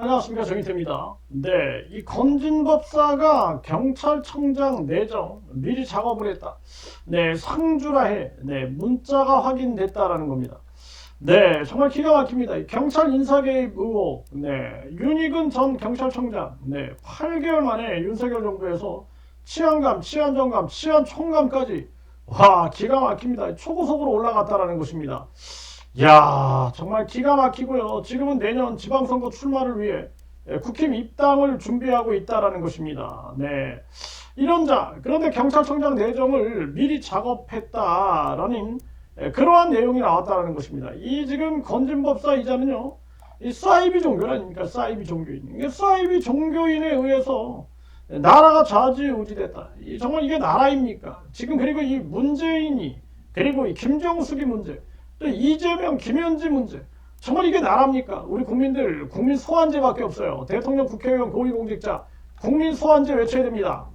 안녕하십니까 정인태입니다. 네, 이 건진법사가 경찰청장 내정 미리 작업을 했다. 네, 상주라 해. 네, 문자가 확인됐다라는 겁니다. 네, 정말 기가 막힙니다. 이 경찰 인사 개입 의혹. 네, 윤익은 전 경찰청장. 네, 8개월 만에 윤석열 정부에서 치안감, 치안정감, 치안총감까지 와 기가 막힙니다. 초고속으로 올라갔다라는 것입니다. 야 정말 기가 막히고요. 지금은 내년 지방선거 출마를 위해 예, 국힘 입당을 준비하고 있다라는 것입니다. 네. 이런 자 그런데 경찰청장 내정을 미리 작업했다라는 예, 그러한 내용이 나왔다라는 것입니다. 이 지금 건진법사 이자는요. 이 사이비 종교라니까 사이비 종교인. 이게 사이비 종교인에 의해서 나라가 좌지우지됐다. 이 정말 이게 나라입니까? 지금 그리고 이 문재인이 그리고 이 김정숙이 문제 또 이재명, 김현지 문제. 정말 이게 나라입니까? 우리 국민들 국민 소환제밖에 없어요. 대통령, 국회의원, 고위공직자 국민 소환제 외쳐야 됩니다.